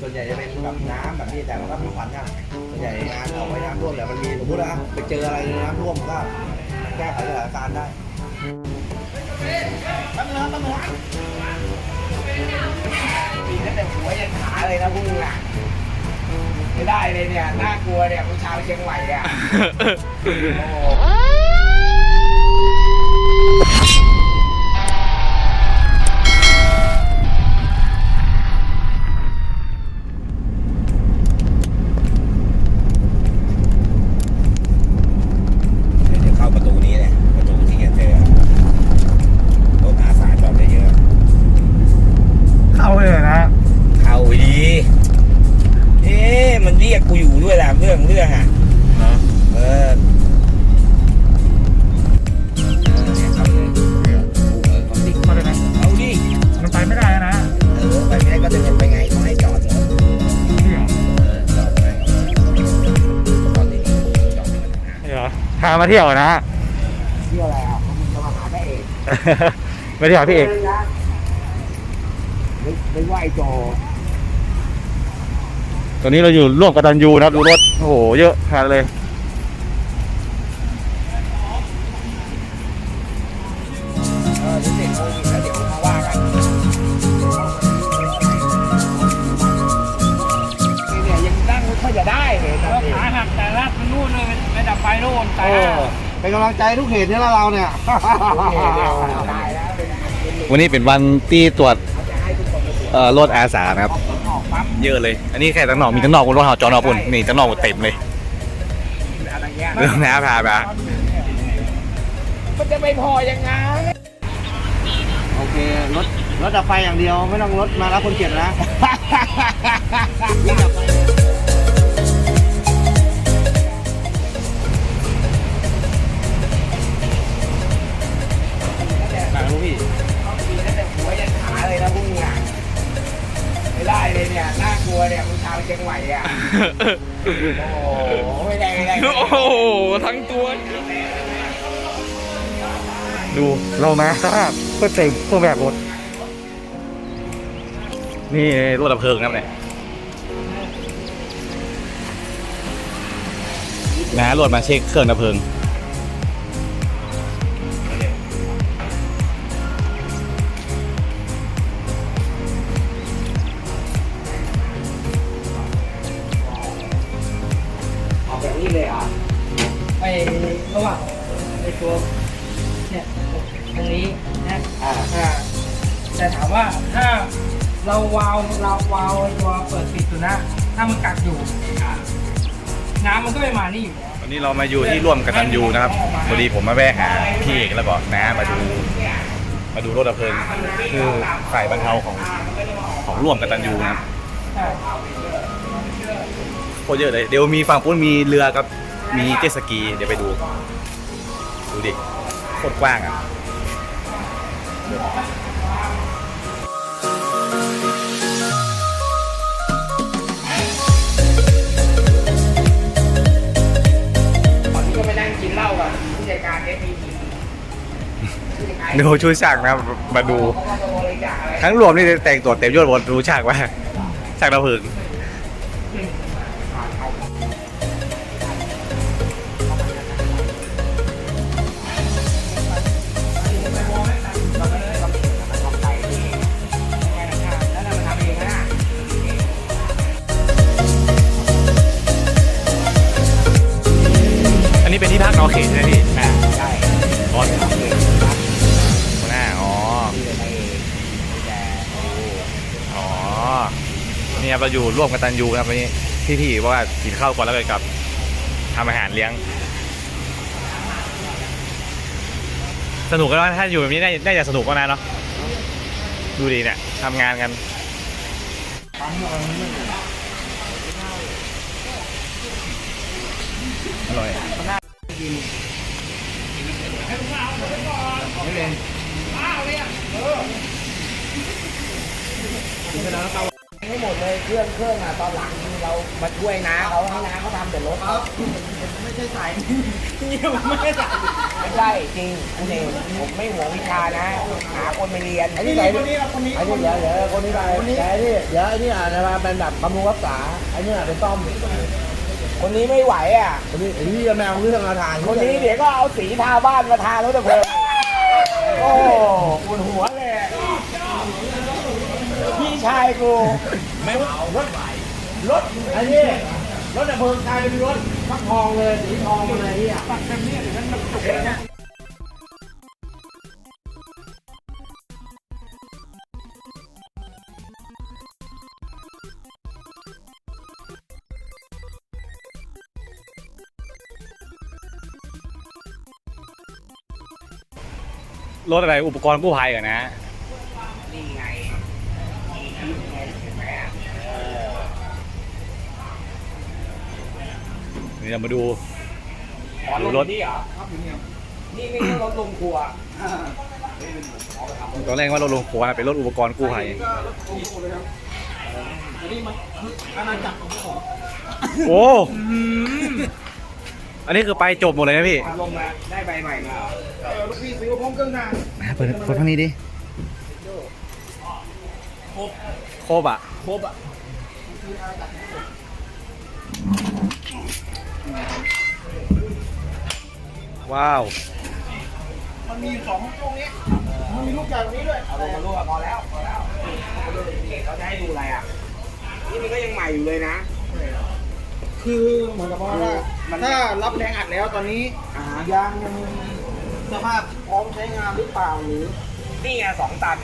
ส่วนใหญ่จะเป็นแบบน้ำแบบนี้แต่มันก็มีควันนะส่วนใหญ่งานออกไปน้ำท่วมแต่มันมีสมมติว่าไปเจออะไรในน้ำท่วมก็แก้ไขสถานการณ์ได้ตั้งเนื้อตั้งเนื้อปีนตั้งแต่หัวยันขาเลยนะพวกมึงอะไม่ได้เลยเนี่ยน่ากลัวเนี่ยผู้ชาวเชียงใหม่เนี่ยโอ้ กกูอยู่ด้วยแหละเรื่องเรื่องอะเออเออเนี่ยเข้าเลยเออเขาติดเข้าเลยนะเอาดิมันไปไม่ได้นะเออไปไม่ได้ก็เดินไปไงเขาให้จอดหมดนี่เหรอเออจอดไปตอนนี้จอดไม่ได้นะนี่เหรอพามาเที่ยวนะ เที่ยวแล้วมึงจะมาหาได้เองไม่ได้หาพี่เอก ไม่ไม่ไหวโจ ตอนนี้เราอยู่ร่วมกับตันยูนะครับ ดูรถ โอ้โห เยอะขนาดเลย เออเดี๋ยวเสร็จโควิดแล้วเดี๋ยวมาว่ากันนี่เนี่ยยังนั่งไม่ค่อยจะได้เลยตอนนี้ขาหักแต่ลากไปนู่นเลยไปดับไฟนู่นแต่เออเป็นกำลังใจทุกเหตุที่เราเนี่ยวันนี้เป็นวันที่ตรวจเอ่อรถอาสานะครับ เยอะเลย อันนี้แค่ตั้งนอกมีตั้งนอกบนรถหอจอนอปุ่นนี่ตั้งนอกเต็มเลยอะไรเงี้ยเรื่องน้าพามามันจะไม่พอยังไงโอเครถรถดับไฟอย่างเดียว ไม่ต้องรถมารับคนเจ็บนะ กลัวเนี่ยผู้ชาวเชียงใหม่อะ โอ้โหไม่ได้ไม่ได้โอ้โหทั้งตัว ดูเรามาสภาพเพื่อเต็มเพื่อแบบรถนี่รถดับเพลิงนะครับเนี่ยนะรถมาเช็คเครื่องดับเพลิง ตัวเนี่ยตรงนี้นะอ่า อ่าแต่ถามว่าถ้าเราวาล์วเราวาล์วไอ้ตัวเปิดปิดตัวนะ ถ้ามันกักอยู่น้ำมันก็ไม่มานี่อยู่แล้ว วันนี้เรามาอยู่ที่ร่วมกับตันยูนะครับพอดีผมมาแวะหาพี่เอกแล้วก็น้ามาดูมาดูรถดับเพลิงคือฝ่ายบรรเทาของของร่วมกับตันยูนะครับใช่โคตรเยอะเลยเดี๋ยวมีฝั่งปุ้นมีเรือกับมีเจ็ตสกีเดี๋ยวไปดู ดูดิโคตรกว้างอะตอนนี้ก็ไปนั่งกินเหล้ากับผู้จัดการเอฟพีทีดูช่วยฉากนะครับมาดูเขาก็จะบริจาคอะไรทั้งรวมนี่แต่งตัวเต็มยศหมดดูฉากว่าฉากดับเพลิง อันนี้เป็นที่พักนอเขตใช่ไหมพี่อ่าใช่บอสหัวหน้าอ๋อที่เลยไปเองแต่อ๋อเนี่ยเราอยู่ร่วมกับตันยูนะครับวันนี้พี่ๆว่ากินข้าวก่อนแล้วก็กลับทำอาหารเลี้ยง สนุกกันว่าถ้าอยู่แบบนี้น่าน่าจะสนุกก็นะเนาะดูดีเนี่ยทำงานกันอร่อย กินให้ลูกเอาไปแล้าวเตาให้งหมดเลยเครื่องเครื่องอะตอนหลังเรามาช่วยน้าเขาให้น้าเขาทำแต่รถครับไม่ใช่สายนี่ผมไม่ใช่สายไม่ใช่จริงคุณเองผมไม่หัววิชานะหาคนไปเรียนอันนี้ไหนคนนี้คนนี้ไอ้นี่เดี๋ยวเดี๋ยวคนนี้ไปไอ้นี่เดี๋ยวไอ้นี่อาจจะมาเป็นแบบบำรุงรักษาไอ้นี่อาจเป็นต้อม คนนี้ไม่ไหวอะ คนนี้ไอ้นี่จะแมวเรื่องอาถรรพ์คนนี้เดี๋ยวก็เอาสีทาบ้านมาทารถตะเพลิงโอ้ปวดหัวเลยอะพี่ชายกูไม่รถรถไอ้นี่รถดับเพลิงกลายเป็นรถฟักทองเลยสีทองมาเลยเนี่ย รถอะไรอุปกรณ์กู้ภัยกันนะนี่ไงนี่ไงเห็นไหมอะนี่เรามาดูอ๋อดูรถนี่เหรอนี่ไม่ใช่รถลงครัวตอนแรกว่ารถลงครัวนะเป็นรถอุปกรณ์กู้ภัยอันนี้มันคืออาณาจักรของผมโอ้ อันนี้คือไปจบหมดเลยนะพี่ลงมาได้ใบใหม่มาลูกพี่ซื้อพร้อมเครื่องนางเปิดเปิดทางนี้ดิครบอะครบอะว้าว มันมีสองตรงนี้ มันมีลูกใหญ่ตรงนี้ด้วย เอาลงมาลูกอะพอแล้วพอแล้วเขาจะให้ดูอะไรอะ นี่มันก็ยังใหม่อยู่เลยนะ คือเหมือนกับว่าถ้ารับแรงอัดแล้วตอนนี้อ่ายางยังสภาพพร้อมใช้งานหรือเปล่าหรือนี่ไงสองตัน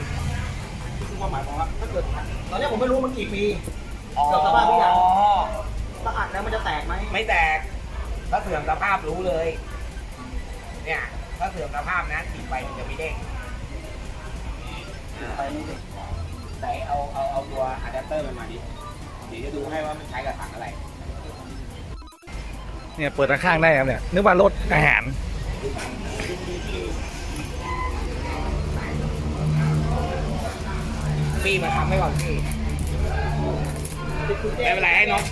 คือความหมายของว่าถ้าเกิดตอนนี้ผมไม่รู้มันกี่ปีอ๋อเสื่อมสภาพหรือยังถ้าอัดแล้วมันจะแตกไหมไม่แตกถ้าเสื่อมสภาพรู้เลย เนี่ยถ้าเสื่อมสภาพนะติดไปมันจะไม่เด้งไปไม่ได้ไหนเอาเอาเอาตัวอะแดปเตอร์มันมาดิเดี๋ยวจะดูให้ว่ามันใช้กับถังอะไร เนี่ยเปิดข้างๆได้ครับเนี่ยนึกว่ารถอาหารพี่มาทำให้ก่อนพี่ไม่เป็นไรให้น้อง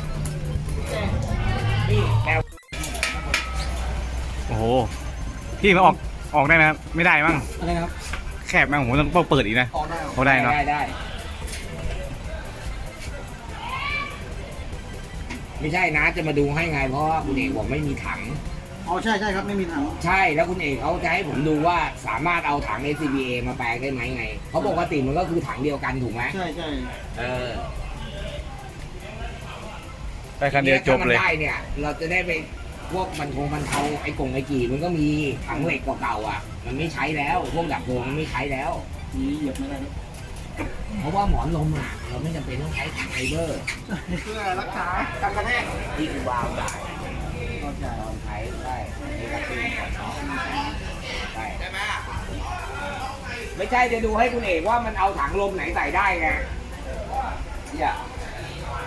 พี่แมวโอ้โหพี่มาออกออกได้ไหมครับไม่ได้มั้งอะไรนะครับ แคบมั้งผมต้องเปิดอีกนะออกได้เขาได้เนาะได้ ได้ไม่ใช่นะจะมาดูให้ไง เพราะว่าคุณเอกบอกไม่มีถัง อ๋อใช่ใช่ครับไม่มีถังใช่แล้วคุณเอกเขาจะให้ผมดูว่าสามารถเอาถัง SCBA มาแปลงได้ไหมไงเขาปกติมันก็คือถังเดียวกันถูกไหมใช่ใช่เออได้คันเดียวจบเลยถ้ามันได้เนี่ย เราจะได้ไปพวกบรรทงบรรเทาไอ้กงไอ้กี่มันก็มีถังเหล็กเก่าๆอะ มันไม่ใช้แล้ว พวกดับเพลิงมันไม่ใช้แล้ว นี่เหยียบไม่ได้ครับ เพราะว่าหมอนลมอะเราไม่จำเป็นต้องใช้ไฟเบอร์เพื่อรักษาการกระแทกที่คือวาล์วจ่ายเข้าใจตอนใช้ได้ในกระตุ้นก่อนเนาะใช่ไหมไม่ใช่จะดูให้คุณเอกว่ามันเอาถังลมไหนใส่ได้ไงอย่า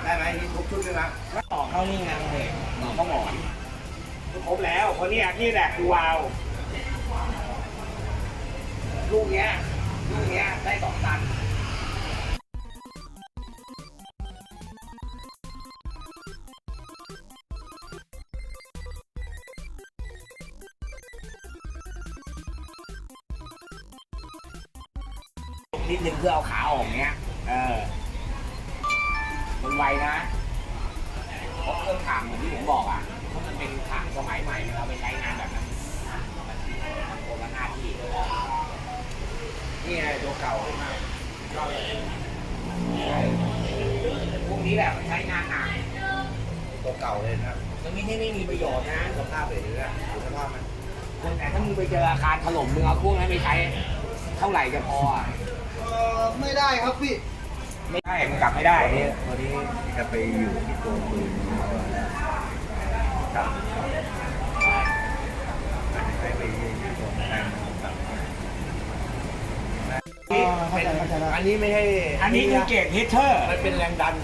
ได้ไหมนี่ทุกชุดเลยนะก็ต่อเข้านี่ไงคุณเอกต่อเข้าหมอนครบแล้วคนนี้นี่แหละคือวาล์วลูกเนี้ยลูกเนี้ยได้สองตัน ไงตัวเก่าใช่พวกนี้แหละมันใช้งานหนักตัวเก่าเลยนะมันไม่ใช่ไม่มีประโยชน์นะสภาพแบบนี้อะดูสภาพมันแต่ถ้ามึงไปเจออาคารถล่มมึงเอาพวกนั้นไปใช้เท่าไหร่จะพออะเออไม่ได้ครับพี่ ไม่ได้มันกลับไม่ได้เนี่ยตัวนี้จะไปอยู่ที่ตัวปืนครับ อันนี้ไม่ใช่อันนี้คือเกรดฮิตเตอร์ มันเป็นแรงดัน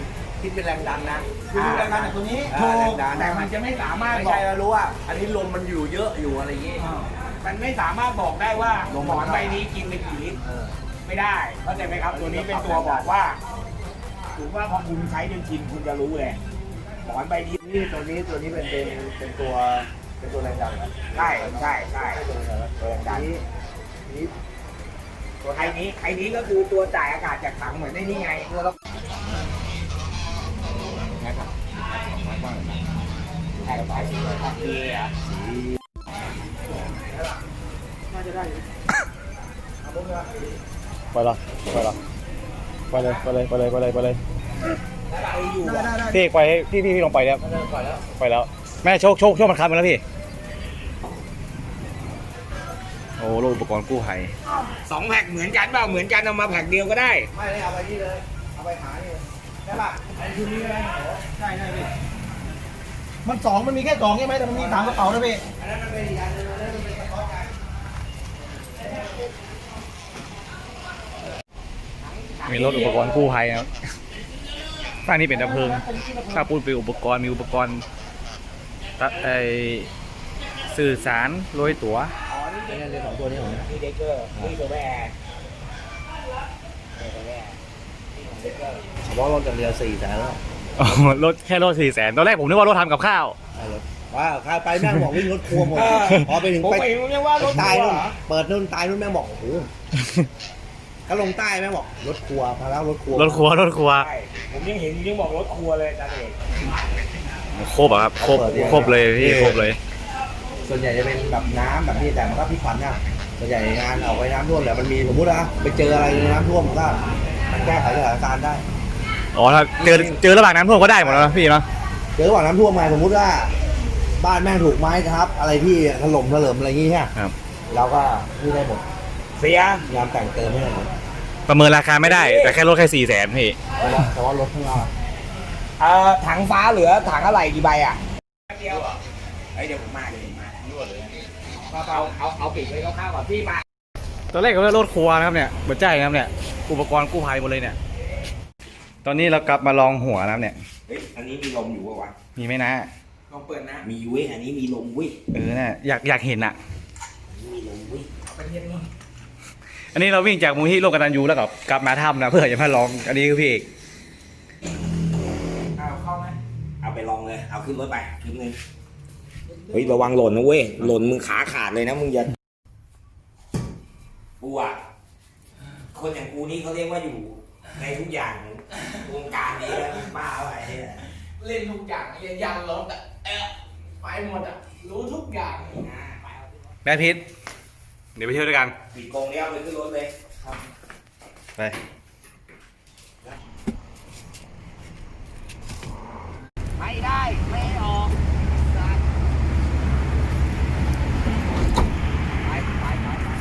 ที่เป็นแรงดันนะ คือแรงดันจากตัวนี้อ่าถูแรกงดัน แต่มันจะไม่สามารถไม่บอใช่กเรารู้ว่า อันนี้ลมมันอยู่เยอะอยู่อะไรอย่างงี้อ่ามันไม่สามารถบอกได้ว่าลงหมมาอนใบนี้กินไปกี่ลิตรเออไม่ได้เข้าใจไหมครับ ตัวนี้เป็นตัวบอกว่าถูกว่าพอคุณใช้จนชินคุณจะรู้เลยหมอนใบนี้นี่ตัวนี้ตัวนี้เป็นเป็นเป็นตัวเป็นตัวแรงดันใช่ใช่ใช่ตัวแรงดันตัวแรงดันนี้นี้ ตัวไอ้นี้ไอ้นี้ก็คือตัวจ่ายอากาศจากถังเหมือนในนี่ไงตัวเรานะครับใช่สายสีครับดีอ่ไปละไปละไปเลยไปเลยไปเลยไปเลยไปเลยไปอยู่อ่พี่เอกไปพี่พี่พี่ลงไปแล้วไปแล้ว แม่โชคโชคโชคมันคันมาแล้วพี่ โอ้รถอุปกรณ์กู้ภัยสองแพ็คเหมือนกันเปล่าเหมือนกันเอามาแพ็คเดียวก็ได้ ไม่ได้เอาไปนี่เลย เอาไปหานี่เลยใช่ป่ะไอ้ชุดนี้เลยใช่ใช่พี่มันสองมันมีแค่สองใช่ไหมแต่มันมีสามกระเป๋านะพี่อันนั้นมันเป็นอีกอันหนึงอันนั้นมันเป็นกระเป๋ากันมีรถอุปกรณ์กู้ภัยนะครับถ้านี่เป็นดับเพลิง ถ้าพูดเป็นอุปกรณ์มีอุปกรณ์ตะไอสื่อสารโรยตั๋วอ๋อ นี่เนี่ยเลยสองตัวนี้ผมนี่เด็กเกอร์นี่ตัวแม่ตัวแม่นี่ของเด็กเกอร์เฉพาะรถจากเรือสี่แสนแล้วอ๋อรถแค่รถสี่แสนตอนแรกผมนึกว่ารถทำกับข้าวไอ้รถว้าวใครไปแม่งบอกวิ่งรถครัวหมดพอไปถึงผมไปไปรู้ยังว่ารถตายทัวนู่นร์เหรอเปิดนู่นตายนู่นแม่งบอกโอ้โหถ้าลงใต้แม่งบอกรถครัวพาแล้วรถครัวรถครัวรถครัว ใช่ผมยังเห็นยังบอกรถครัวเลยอาจารย์เอกครบอะครับครบครบเลยพี่ครบเลย ส่วนใหญ่จะเป็นแบบน้ำแบบนี้แต่มันก็พลิกผันนะส่วนใหญ่งานออกไปน้ำท่วมแต่มันมีสมมตินะไปเจออะไรในน้ำท่วมมันก็มันแก้ไขสถานการณ์ได้ อ๋อถ้าเจอเจอระหว่างน้ำท่วมก็ได้หมดแล้วนะพี่เนาะเจอระหว่างน้ำท่วมมาสมมติว่า บ้านแม่งถูกไม้ทับ อะไรที่ถล่มถลิมอะไรอย่างงี้ใช่ไหมครับ เราก็นี่ได้หมดเสียพยายามแต่งเติมให้หมดประเมินราคาไม่ได้ แต่แค่รถแค่สี่แสนพี่แต่ว่ารถข้างเราอะเอ่อถังฟ้าเหลือถังอะไรกี่ใบอะเดียว เหรอเฮ้ยเดี๋ยวผมมาเดี๋ยวผมมานวดเลยเอาเอาเอาปิดไว้คร่าวๆก่อนพี่มาตอนแรกก็ว่ารถครัวนะครับเนี่ยบัใจนะครับเนี่ย อุปกรณ์กู้ภัยหมดเลยเนี่ย ตอนนี้เรากลับมาลองหัวนะครับเนี่ย เฮ้ยอันนี้มีลมอยู่ป่าวะมีไหมนะ ลองเปิดนะ มีเว้ยอันนี้มีลมเว้ยเออเนี่ยอยากอยากเห็นอะ มีลมเว้ยเอาไปเทียบนู่นอันนี้เราวิ่งจากมูลที่โลกกตันยูแล้วก็กลับมาถ้ำนะเพื่อจะมาลอง อันนี้คือพี่เอกเอาเข้าไหมเอาไปลองเลย เอาขึ้นรถไปคลิปนึง เฮ้ยระวังหล่นนะเว้ยหล่นมึงขาขาดเลยนะมึงอย่ากูอะคนอย่างกูนี่เขาเรียกว่าอยู่ในทุกอย่างวงการนี้แล้วบ้าอะไรเนี่ยเล่นทุกอย่างเรียนยันรถอะเอ๊ะไปหมดอะรู้ทุกอย่างอ่าไปเอาแบทพิษเดี๋ยวไปเที่ยวด้วยกันปิดกรงนี้เอาไปขึ้นรถเลยไปไม่ได้ไม่ออกไปไปไปไป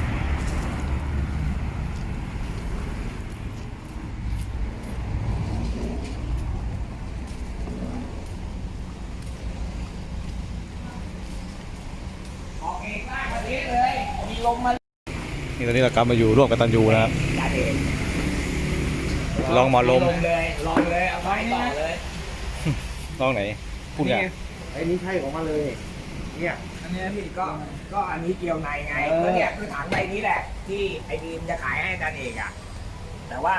ออกเองได้ประเทศเลย มีลมมา นี่ต อนนี้เรากลับมาอยู่ร่วมกับตันยูนะครับจัดเองลองหมอลมลงเลยลองเลยเอาไปต่อเลยลองไหน พูดไงไอ้นี่ใช่ของมันเลยเนี่ยอันนี้พี่ก็ก็อันนี้เกี่ยวในไงเออก็เนี่ยคือถังใบนี้แหละ ที่ไอ้บีมจะขายให้อาจารย์เอกอะแต่ว่า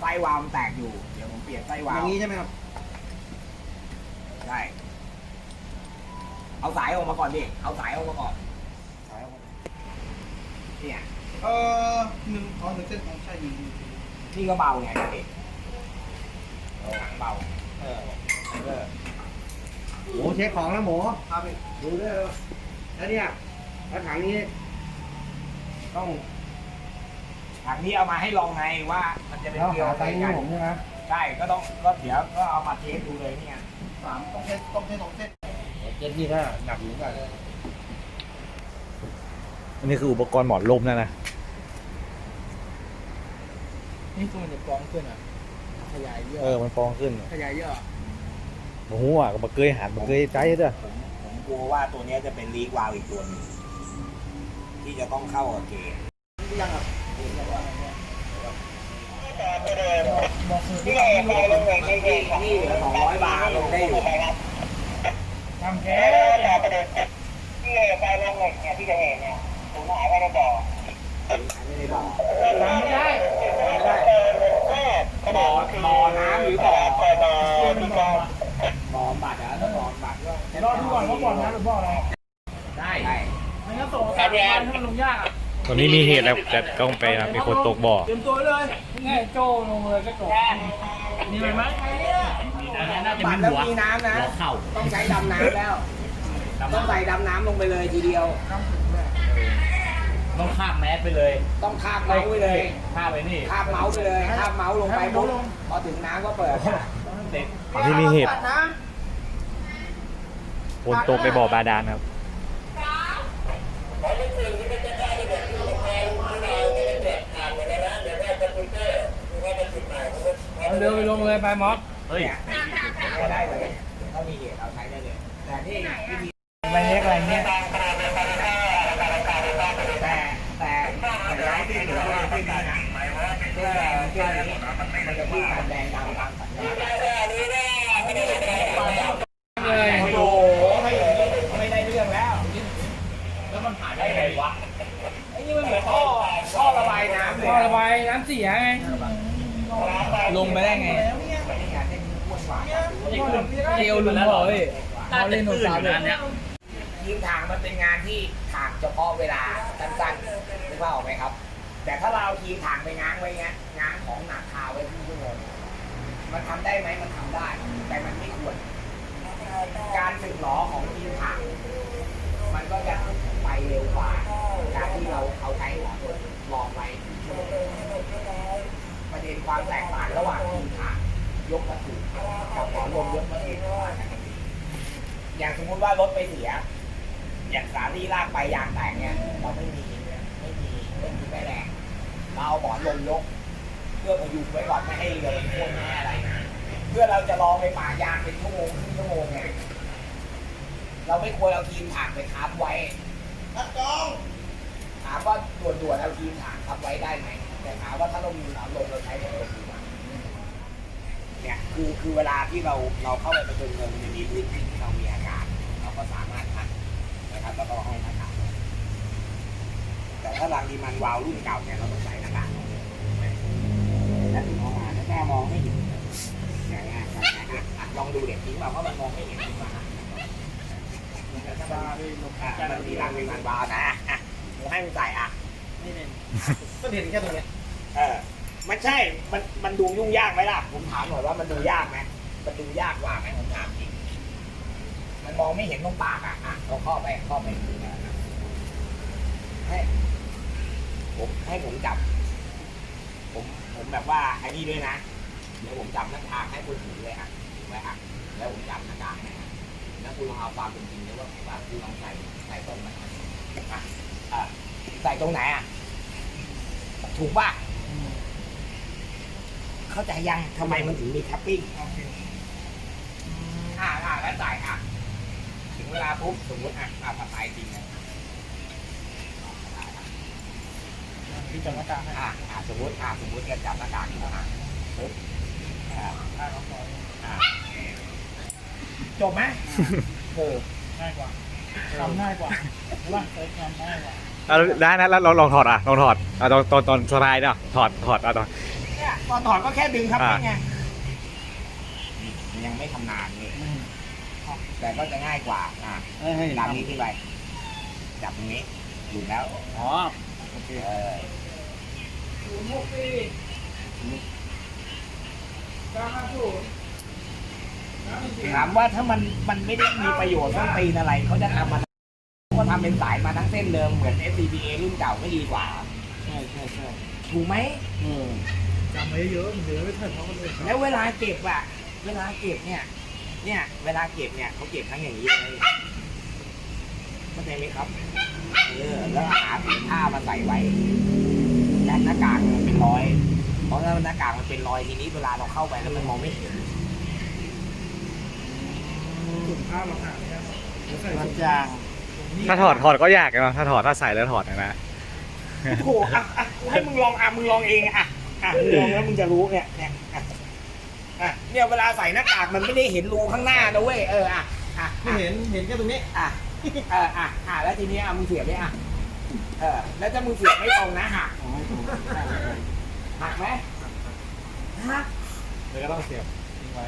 ไส้วาล์วมันแตกอยู่เดี๋ยวผมเปลี่ยนไส้อวาล์วย่างนี้ใช่ไหมครับใช่เอาสายออกมาก่อนดิเอาสายออกมาก่อนเนี่ย เออหนึ่งอ๋อหนึ่งเส้นของใช่หนึ่งนี่ก็เบาไงอาจารย์เอกถังเบา เออเออหมูเช็คของแล้วหมูครับดูด้วยเหรอแล้วเนี่ยแล้วถังนี้ ต้องถังนี้เอามาให้ลองไงว่ามันจะเป็นเกลียวหาไซใส่ส์นี้กันใช่ไหมใช่ก็ต้องก็เดี๋ยวก็เอามาเทสดูเลยเนี่ยสามต้องเทสต้องเส้นสองเส้นเจ็ดนี่ถ้าหนักอยู่กันอันนี้คืออุปกรณ์หมอนลมนะนะ นี่ตัวมันจะกรองขึ้นอะ ขยายเยอะเออ มันฟองขึ้นขยายเยอะโอ้โหอะก็มาเกยหันมาเกยใจเด้อผมผมกลัวว่าตัวเนี้ยจะเป็นลีกวาล์วอีกตัวหนึงที่จะต้องเข้ากับเกย์ยังอะนี่นี่เหลือสองร้อยบาทลงได้อยู่ทำแค่ไม่ได้บอกทำไม่ได้ไม่ได้บ่อบ่อน้ำหรือบ่อเป็นบ่อ บ่อบัตรเหรอถ้าบ่อบัตรก็เดี๋ยวรอดูก่อนว่าบ่อน้ำหรือบ่ออะไรได้ได้ไม่งั้นส่งการบ้านให้มันลงยากอะตอนนี้มีเหตุแล้วจะต้องไปนะมีคนตกบ่อเตรียมตัวเลยง่ายโจ้ลงเลยก็จบมีอะไรไหมบัตรแล้วมีน้ำนะต้องใช้ดำน้ำแล้ว ต้องใส่ดำน้ำลงไปเลยทีเดียว ต้องข้ามแมสไปเลยต้องคาบเมาส์ไปเลยข้ามไปนี่คาบเมาส์ไปเลยคาบเมาส์ลงไปปุ๊บพอถึงน้ำก็เปิดเด็กตอนที่มีเหตุนะคนตกในบ่อบาดาลครับเอาเรือไปลงเลยไปมอสเฮ้ยเนี่ยก็ได้เลยถ้ามีเหตุเราใช้ได้เลยแต่ที่วิธีไปเล็กอะไรเงี้ย แต่แต่แต่ร้านที่เหลือที่นี่นะเครื่องแดงเครื่องนี้มันจะพูดการแดงตามตามสัญญาณ เลย โอ้โหไม่อย่างนี้ไม่ได้เรื่องแล้ว แล้วมันผ่านได้ไงวะ ไอ้นี่มันเหมือนท่อท่อระบายน้ำเลย ท่อระบายน้ำ เสียไง ลงไปได้ไงเอวลุงบอกเว้ยเขาเล่นโนซาเลยยิงทางมันเป็นงานที่ถางเฉพาะเวลาสั้นๆนึกว่าออกไหมครับ แต่ถ้าเราเอาทีมถางไปง้างไว้เงี้ยง้างของหนักคาไว้ครึ่งชั่วโมงมันทำได้ไหมมันทำได้ แต่มันไม่ควร การสึกหลอของทีมถางมันก็จะไปเร็วกว่า การที่เราเอาใช้หัวตัวลองไปครึ่งชั่วโมง ประเด็นความแตกต่างระหว่างทีมถางยกวัตถุกับหมอลมยกวัตถุต่างกันอย่างสมมุติว่ารถไปเสีย อย่างสาลี่ลากไปยางแตกเนี่ยเราไม่มีไม่มีไม่มีแม่แรงเราเอาหมอนลงยก เพื่อพยุงไว้ก่อนไม่ให้เรือมันโค่นไม่ให้อะไร เพื่อเราจะลอไปป่ายางเป็นชั่วโมงครึ่งชั่วโมงเนี่ยเราไม่ควรเอาทีมถ่านไปทับไว้ทับจองถามว่าด่วนๆเอาทีมถ่านทับไว้ได้ไหม แต่ถามว่าถ้าเรามีหนอนลมเราใช้หมอนลมดีกว่าเนี่ยคือคือเวลาที่เราเราเข้าไปประชุมเงินมันมีพื้นที่ที่เรามีอากาศเราก็สามารถทักนะครับแล้วก็ห้องหน้ากากแต่ถ้ารังดีมันวาวรุ่นเก่าเนี่ยเราต้องใส่หน้ากากแล้วถึงออกมาแล้วแม่มองไม่เห็นอย่างเงี้ยลองดูเด็กทิ้งมาเพราะมันมองไม่เห็นดีกว่ามันมีรังดีมันวาล์วนะผมให้มันใส่อะนี่เองก็เห็นแค่ตรงเนี้ย เออมันใช่ มันมันดูยุ่งยากไหมล่ะ ผมถามหน่อยว่ามันดูยากไหมมันดูยากกว่าไหมผมถามจริงมันมองไม่เห็นตรงปากอะอะเราเข้าไปเข้าไปดูนะให้ผมให้ผมจับ ผมผมแบบว่าไอ้นี่ด้วยนะเดี๋ยวผมจับหน้าทางให้คุณถือเลยอะถือไว้อะแล้วผมจับหน้ากากให้อะแล้วคุณลองเอาความเป็นจริงเลยว่าว่าคุณลองใส่ใส่ตรงไหนอะอะใส่ตรงไหนอะถูกป่ะ เข้าใจยังทำไมมันถึงมีแคปปิ้งอ่าอ่าแล้วใส่อะ ถึงเวลาปุ๊บสมมติอะอ่าถ้าใส่จริงนะที่จับหน้ากากให้อ่าอ่าสมมติอ่าสมมติแกจับหน้ากากอยู่อะปุ๊บอ่าอ่าจบไหมเออง่ายกว่าทำง่ายกว่าใช่ป่ะเคยทำง่ายกว่าเอาได้นะแล้วเราลองถอดอะลองถอดอะตอนตอนตอนสบายเนาะถอดถอดอะตอน เนี่ยตอนถอดก็แค่ดึงครับอ่า นี่ไงนี่ยังไม่ทำนานนี่แต่ก็จะง่ายกว่าอ่าให้ตามนี้ที่ไปจับตรงนี้หลุดแล้วอ๋อโอเคเออถามว่าถ้ามันมันไม่ได้มีประโยชน์ต้องตีนอะไรเขาจะทำมันก็ทำเป็นสายมาทั้งเส้นเดิมเหมือน FCBA รุ่นเก่าไม่ดีกว่า ใช่ใช่ใช่ถูกไหม เออ จำไว้เยอะเดี๋ยวไม่ทันเขาก็เลยแล้วเวลาเก็บอะเวลาเก็บเนี่ย เนี่ย เวลาเก็บเนี่ยเขาเก็บทั้งอย่างนี้เลยเข้าใจไหมครับ เออ แล้วหาถุงผ้ามาใส่ไว้แต่หน้ากากมันเป็นรอย เพราะถ้าหน้ากากมันเป็นรอยทีนี้เวลาเราเข้าไปแล้วมันมองไม่เห็น ถุงผ้ามาหาเนี่ยมันจางถ้าถอดถอดก็ยากนะถ้าถอดถ้าใส่แล้วถอดนะนะโอ้โหอะอะกูให้มึงลองอะมึงลองเองอะ อะมึงลองแล้วมึงจะรู้เนี่ยเนี่ยอะอะเนี่ยเวลาใส่หน้ากากมันไม่ได้เห็นรูข้างหน้านะเว้ยเอออะอะไม่อะเห็นเห็นแค่ตรงนี้ อะเอออะอะแล้วทีนี้อะมึงเสียบไหมอะเออแล้วถ้ามึงเสียบไม่ตรงนะหักอ๋อถูกหักไหมหักเลยก็ต้องเสียบทิ้งไว้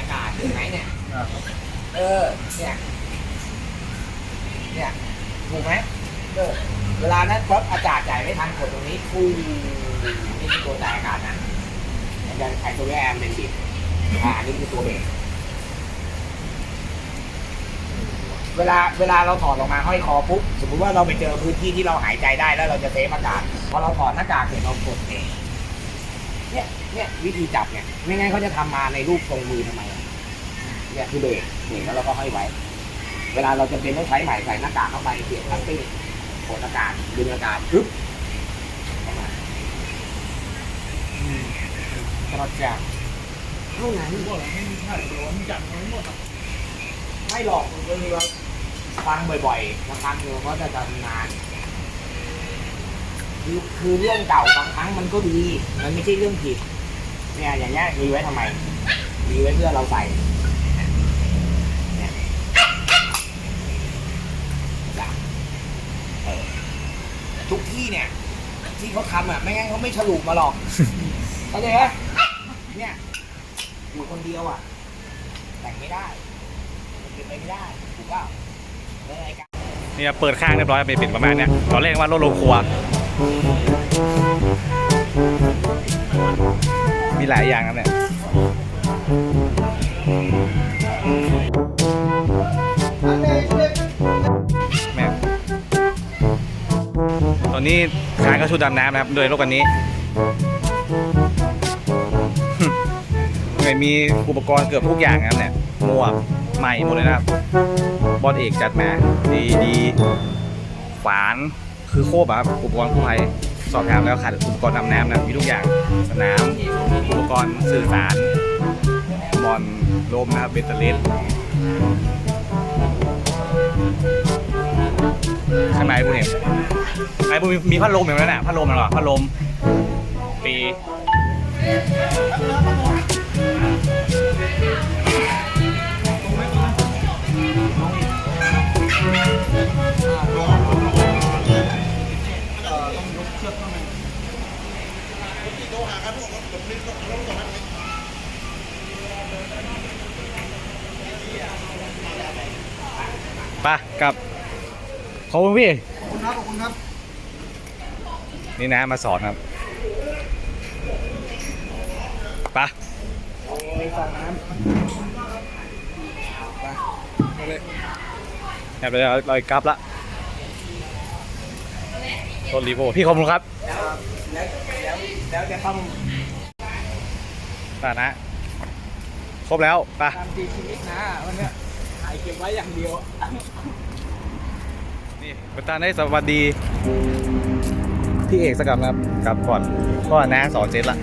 อากาศเห็นไหมเนี่ยเออ เนี่ย เนี่ย ถูกไหมเออ เวลานั้นรถอากาศจ่ายไม่ทันกดตรงนี้ฟูนี่คือตัวจ่ายอากาศนะมันจะไอตัวแอมเป็นบิดอ่านนี้คือตัวเบรกเวลาเวลาเราถอดออกมาห้อยคอปุ๊บสมมติว่าเราไปเจอพื้นที่ที่เราหายใจได้แล้วเราจะเซฟอากาศพอเราถอดหน้ากากเสร็จเรากดเองเนี่ยเนี่ยวิธีจับเนี่ยไม่งั้นเขาจะทำมาในรูปทรงมือทำไมเนี่ยคือเบรกเบรกแล้วเราก็ห้อยไว้ เวลาเราจะเป็นต้องใช้ใหม่ใส่หน้ากากเข้าไปเปลี่ยนพลาสติก กดอากาศดึงอากาศปึ๊บออกมาอืมกระจายเท่านั้นไม่หรอกมันมีว่าฟังบ่อยๆบางครั้งเราก็จะทำงานคือคือเรื่องเก่าบางครั้งมันก็ดี มันไม่ใช่เรื่องผิด เนี่ยอย่างเงี้ยมีไว้ทำไม มีไว้เพื่อเราใส่ เนี่ยจ้ะเออทุกที่ เนี่ยที่เขาทำอะไม่งั้นเขาไม่ฉลุมาหรอกเข้าใจไหมเนี่ยอยู่คนเดียวอะ แต่งไม่ได้มันเป็นไปไม่ได้ถูกเปล่าแล้วไอ้การเนี่ยเปิดข้างเรียบร้อยเป็นประมาณเนี้ยตอนแรกว่ารถโรงครัว มีหลายอย่างนะเนี่ย ช้างก็ชุดำน้ำนะครับ โดยรถคันนี้ไม่มีอุปกรณ์เกือบทุกอย่างนะครับเนี่ยหมวกใหม่หมดเลยนะครับบอลเอกจัดมาดีดีฝานคือโคบอะครับอุปกรณ์กู้ภัยสอบถามแล้วขาดอุปกรณ์ดำน้ำนะมีทุกอย่างสนามอุปกรณ์สื่อสารบอลลมนะครับเบตเตอร์เลส ข้างในพวกนี้ข้พวกมีพัดลมอย่างนั้นน่ะพัดลมเหรอพัดลมปีไปกับ ขอบคุณพี่ ขอบคุณครับ ขอบคุณครับ นี่นะมาสอนครับไปะไปเลยเราเรากลับละรถรีโวพี่ขอบคุณครับ แล้วแล้วแล้วแล้วจะต้องไปนะครบแล้วไปตามตีชีวิตนะวันเนี้ยถ่ายเก็บไว้อย่างเดียว นี่ประธานได้สวัสดี พี่เอกสกกับนะครับกลับก่อนก็น้าสอนเจ็ดละ